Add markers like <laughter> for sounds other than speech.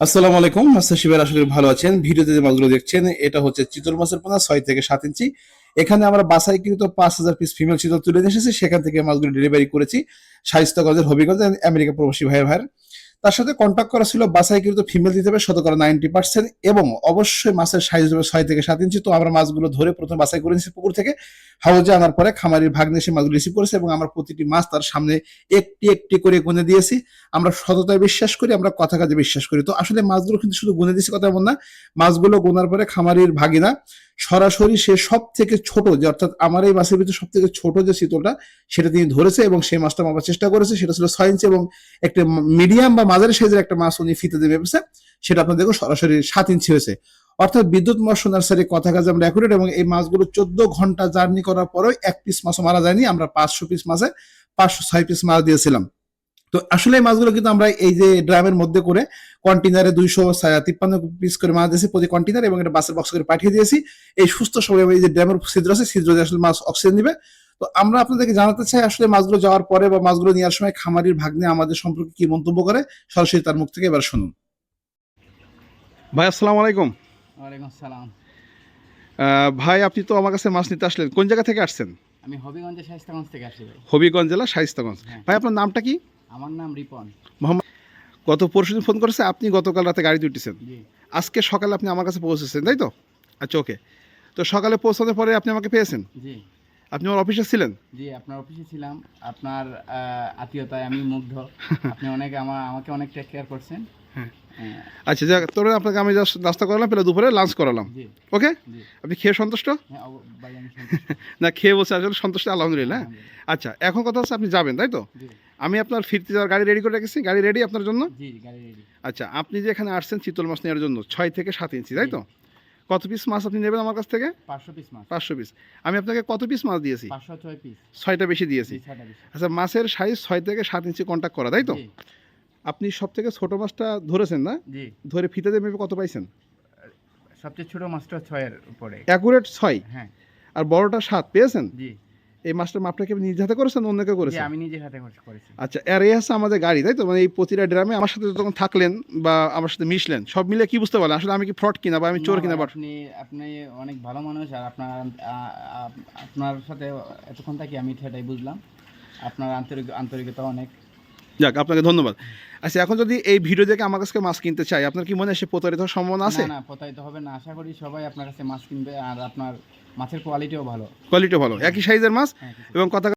আসসালামু আলাইকুম, মাস্টার শিবের আসলে ভালো আছেন। ভিডিওতে যে মাছগুলো দেখছেন, এটা হচ্ছে চিতল মাছের পোনা, ছয় থেকে সাত ইঞ্চি। এখানে আমরা বাসাইকৃত পাঁচ হাজার পিস ফিমেল চিতল তুলে নিয়ে এসেছি। সেখান থেকে মাছগুলো ডেলিভারি করেছি। সাহিত্যগঞ্জের হবিগঞ্জ আমেরিকা প্রবাসী ভাইয়ের ভাইয়ের। তার সাথে কন্ট্যাক্ট করা ছিল বাসাইকৃত ফিমেল দিতে হবে, শতকরা নাইনটি পার্সেন্ট এবং অবশ্যই মাছের সাইজ হবে ছয় থেকে সাত ইঞ্চি। তো আমরা মাছগুলো ধরে প্রথমে বাছাই করে নিয়েছি পুকুর থেকে। হাউজে আনার পরে খামারির ভাগ্নে এসে মাছগুলো রিসিভ করেছে এবং আমরা প্রতিটি মাছ তার সামনে একটি একটি করে গুনে দিয়েছি। আমরা সততায় বিশ্বাস করি, আমরা কথা কাজে বিশ্বাস করি। তো আসলে মাছগুলো কিন্তু শুধু গুনে দিয়েছি কথা এমন না, মাছগুলো গোনার পরে খামারির ভাগিনা সরাসরি সে সব থেকে ছোট যে অর্থাৎ আমার এই মাছের ভিতরে সব থেকে ছোট যে শীতলটা, সেটা তিনি ধরেছে এবং সেই মাছটা মাপার চেষ্টা করেছে। সেটা ছিল ছয় ইঞ্চি এবং একটা মিডিয়াম বা মাঝারি সাইজের একটা মাছ উনি ফিতে দিয়ে মেপেছে সেটা আপনার দেখো সরাসরি সাত ইঞ্চি হয়েছে। অর্থাৎ বিদ্যুৎ মৎস্য নার্সারি কথা কাজে আমরা অ্যাকুরেট এবং এই মাছগুলো চোদ্দ ঘণ্টা জার্নি করার পরেও এক পিস মাছও মারা যায়নি। আমরা পাঁচশো পিস মাছে পাঁচশো ছয় পিস মাছ দিয়েছিলাম। তো আসলে এই মাছগুলো কিন্তু আমরা এই যে ড্রামের মধ্যে করে কন্টেনারে দুইশো তিপ্পান্ন পিস করে মাছ দিয়েছি প্রতি কন্টেনার এবং এটা বাসের বক্স করে পাঠিয়ে দিয়েছি। এই সুস্থ সময় এই যে ড্রামের ছিদ্র আছে ছিদ্র দিয়ে আসলে মাছ অক্সিজেন দিবে। তো আমরা আপনাদেরকে জানাতে চাই আসলে মাছগুলো যাওয়ার পরে বা মাছগুলো নেওয়ার সময় খামারির ভাগ্নে আমাদের সম্পর্কে কি মন্তব্য করে সরাসরি তার মুখ থেকে এবার শুনুন। ভাই আসসালামু আলাইকুম। ওয়ালাইকুম আসসালাম। ভাই আপনি তো আমার কাছে মাছ নিতে আসলেন। কোন জায়গা থেকে আসছেন? আমি হবিগঞ্জের শাইস্তাগঞ্জ থেকে আসি ভাই। হবিগঞ্জ জেলা শাইস্তাগঞ্জ হ্যাঁ। ভাই আপনার নামটা কি? আমার নাম রিপন। মোহাম্মদ গত পরশুদিন ফোন করেছে আপনি গতকাল রাতে গাড়িতে উঠেছেন। আজকে সকালে আপনি আমার কাছে পৌঁছেছেন তাই তো? আচ্ছা ওকে। তো সকালে পৌঁছানোর পরে আপনি আমাকে পেয়েছেন? জি। আপনি আমার অফিসে ছিলেন? জি আপনার অফিসে ছিলাম। আপনার আত্মীয়তায় আমি মুগ্ধ। <laughs> আপনি অনেক আমার আমাকে অনেক টেক কেয়ার করছেন। হ্যাঁ। হ্যাঁ, আচ্ছা যাক তোর আপনাকে আমি নাস্তা করালাম পেলে দুপুরে লাঞ্চ করালাম। ওকে আপনি খেয়ে সন্তুষ্ট? হ্যাঁ। <laughs> না খেয়ে বসে আসলে সন্তুষ্ট আলহামদুলিল্লাহ? আচ্ছা এখন কথা হচ্ছে আপনি যাবেন তাই তো? আমি আপনার ফিরতে যাওয়ার গাড়ি রেডি করে রেখেছি গাড়ি রেডি আপনার জন্য? আচ্ছা আপনি যে এখানে আসছেন চিতল মাছ নেওয়ার জন্য ছয় থেকে সাত ইঞ্চি তাই তো? কত পিস মাছ আপনি নেবেন আমার কাছ থেকে? পাঁচশো পিস মাছ। পাঁচশো পিস আমি আপনাকে কত পিস মাছ দিয়েছি? পাঁচশো ছয় পিস ছয়টা বেশি দিয়েছি। আচ্ছা মাছের সাইজ ছয় থেকে সাত ইঞ্চি কন্ট্যাক্ট করা তাই তো? আপনি সব থেকে ছোট মাছটা ধরেছেন না? ধরে ফিতে দিয়ে মেপে কত পাইছেন? সবচেয়ে ছোট মাছটা ছয়ের উপরে। অ্যাকুরেট ছয়? হ্যাঁ। আর বড়টা সাত পেয়েছেন? জি। এই মাস্টার আপনাকে কি আপনি নিজে হাতে করেছেন অন্যকে করেছেন আমি নিজের হাতে করেছি আচ্ছা আর এই আছে আমাদের গাড়ি তাই তো? মানে এই প্রতিটা ড্রামে আমার সাথে যখন থাকলেন বা আমার সাথে মিশলেন সব মিলে কি বুঝতে পারলেন? আসলে আমি কি ফ্রড কিনা বা আমি চোর কিনা বাট আপনি আপনি অনেক ভালো মানুষ আর আপনার আপনার সাথে এতক্ষণ থাকি আমি সেটাই বুঝলাম। আপনার আন্তরিক আন্তরিকতা অনেক। যাক আপনাকে ধন্যবাদ। আচ্ছা এখন যদি এই ভিডিও দেখে আমার কাছে মাছ কিনতে চাই আপনার কি মনে হয় সে প্রতারিত হওয়ার সম্ভাবনা আছে? না না প্রতারিত হবে না। আশা করি সবাই আপনার কাছে মাছ কিনবে আর আপনার মাছের কোয়ালিটিও ভালো। কোয়ালিটিও ভালো। একই সাইজের মাছ হ্যাঁ, এবং কথা